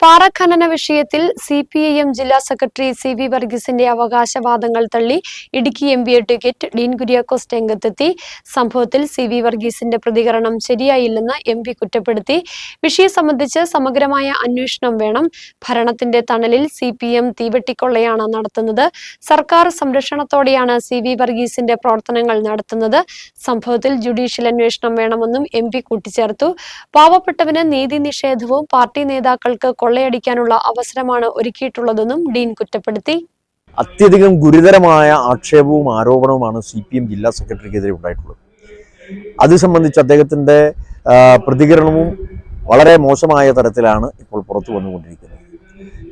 പാറഖനന വിഷയത്തിൽ C P I M ജില്ലാ secretary C V വർഗീസിന്റെ അവകാശവാദങ്ങൾ തള്ളി Idukki M P advocate Dean Kuriakose രംഗത്തെത്തി. സംഭവത്തിൽ സി വി വർഗീസിന്റെ പ്രതികരണം ശരിയായില്ലെന്ന് എം പി കുറ്റപ്പെടുത്തി. വിഷയം സംബന്ധിച്ച് സമഗ്രമായ അന്വേഷണം വേണം. ഭരണത്തിന്റെ തണലിൽ സി പി എം തീവെട്ടിക്കൊള്ളയാണ് നടത്തുന്നത്. സർക്കാർ സംരക്ഷണത്തോടെയാണ് സി വി വർഗീസിന്റെ പ്രവർത്തനങ്ങൾ നടത്തുന്നത്. സംഭവത്തിൽ ജുഡീഷ്യൽ അന്വേഷണം വേണമെന്നും എം പി കൂട്ടിച്ചേർത്തു. പാവപ്പെട്ടവന് നീതി നിഷേധവും പാർട്ടി നേതാക്കൾക്ക് കൊള്ളയടിക്കാനുള്ള അവസരമാണ് ഒരുക്കിയിട്ടുള്ളതെന്നും ഡീൻ കുറ്റപ്പെടുത്തി. അത്യധികം ഗുരുതരമായ ആക്ഷേപവും ആരോപണവുമാണ് സി പി എം ജില്ലാ സെക്രട്ടറിക്കെതിരെ ഉണ്ടായിട്ടുള്ളത്. അത് സംബന്ധിച്ച് അദ്ദേഹത്തിന്റെ പ്രതികരണവും വളരെ മോശമായ തരത്തിലാണ് ഇപ്പോൾ പുറത്തു വന്നുകൊണ്ടിരിക്കുന്നത്.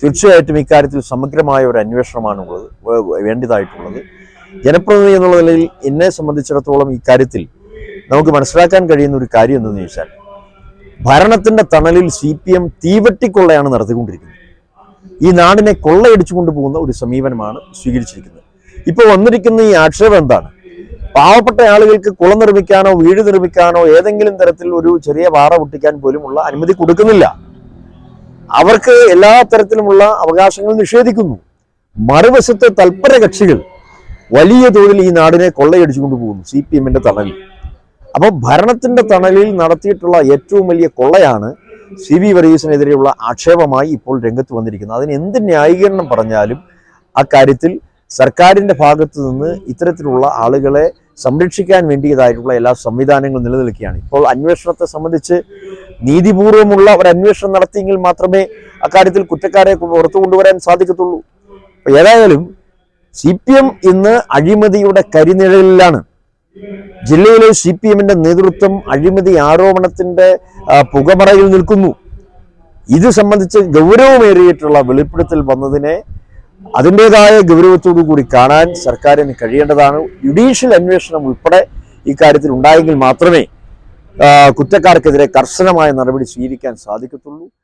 തീർച്ചയായിട്ടും ഇക്കാര്യത്തിൽ സമഗ്രമായ ഒരു അന്വേഷണമാണ് ഉള്ളത് വേണ്ടതായിട്ടുള്ളത്. ജനപ്രതിനിധി എന്നുള്ള നിലയിൽ എന്നെ സംബന്ധിച്ചിടത്തോളം ഇക്കാര്യത്തിൽ നമുക്ക് മനസ്സിലാക്കാൻ കഴിയുന്ന ഒരു കാര്യം എന്തെന്ന് ചോദിച്ചാൽ ഭരണത്തിന്റെ തണലിൽ സി പി എം തീവെട്ടിക്കൊള്ളയാണ് നടത്തിക്കൊണ്ടിരിക്കുന്നത്. ഈ നാടിനെ കൊള്ളയടിച്ചു കൊണ്ടുപോകുന്ന ഒരു സമീപനമാണ് സ്വീകരിച്ചിരിക്കുന്നത്. ഇപ്പോൾ വന്നിരിക്കുന്ന ഈ ആക്ഷേപം എന്താണ്? പാവപ്പെട്ട ആളുകൾക്ക് കുളം നിർമ്മിക്കാനോ വീട് നിർമ്മിക്കാനോ ഏതെങ്കിലും തരത്തിൽ ഒരു ചെറിയ പാറ പൊട്ടിക്കാൻ പോലുമുള്ള അനുമതി കൊടുക്കുന്നില്ല. അവർക്ക് എല്ലാ തരത്തിലുമുള്ള അവകാശങ്ങൾ നിഷേധിക്കുന്നു. മറുവശത്ത് തൽപര കക്ഷികൾ വലിയ തോതിൽ ഈ നാടിനെ കൊള്ളയടിച്ചു കൊണ്ടുപോകുന്നു സി പി എമ്മിന്റെ തണലിൽ. അപ്പോൾ ഭരണത്തിന്റെ തണലിൽ നടത്തിയിട്ടുള്ള ഏറ്റവും വലിയ കൊള്ളയാണ് സി വി വർഗീസിനെതിരെയുള്ള ആക്ഷേപമായി ഇപ്പോൾ രംഗത്ത് വന്നിരിക്കുന്നത്. അതിന് എന്ത് ന്യായീകരണം പറഞ്ഞാലും അക്കാര്യത്തിൽ സർക്കാരിന്റെ ഭാഗത്ത് നിന്ന് ഇത്തരത്തിലുള്ള ആളുകളെ സംരക്ഷിക്കാൻ വേണ്ടിയതായിട്ടുള്ള എല്ലാ സംവിധാനങ്ങളും നിലനിൽക്കുകയാണ്. ഇപ്പോൾ അന്വേഷണത്തെ സംബന്ധിച്ച് നീതിപൂർവമുള്ള ഒരു അന്വേഷണം നടത്തിയെങ്കിൽ മാത്രമേ അക്കാര്യത്തിൽ കുറ്റക്കാരെ പുറത്തു കൊണ്ടുവരാൻ സാധിക്കത്തുള്ളൂ. ഏതായാലും സി പി എം ഇന്ന് അഴിമതിയുടെ കരിനിഴലിലാണ്. ജില്ലയിലെ സി പി എമ്മിന്റെ നേതൃത്വം അഴിമതി ആരോപണത്തിന്റെ പുകമറയിൽ നിൽക്കുന്നു. ഇത് സംബന്ധിച്ച് ഗൗരവമേറിയിട്ടുള്ള വെളിപ്പെടുത്തൽ വന്നതിനെ അതിന്റെതായ ഗൗരവത്തോടു കൂടി കാണാൻ സർക്കാരിന് കഴിയേണ്ടതാണ്. ജുഡീഷ്യൽ അന്വേഷണം ഉൾപ്പെടെ ഇക്കാര്യത്തിൽ ഉണ്ടായെങ്കിൽ മാത്രമേ കുറ്റക്കാർക്കെതിരെ കർശനമായ നടപടി സ്വീകരിക്കാൻ സാധിക്കത്തുള്ളൂ.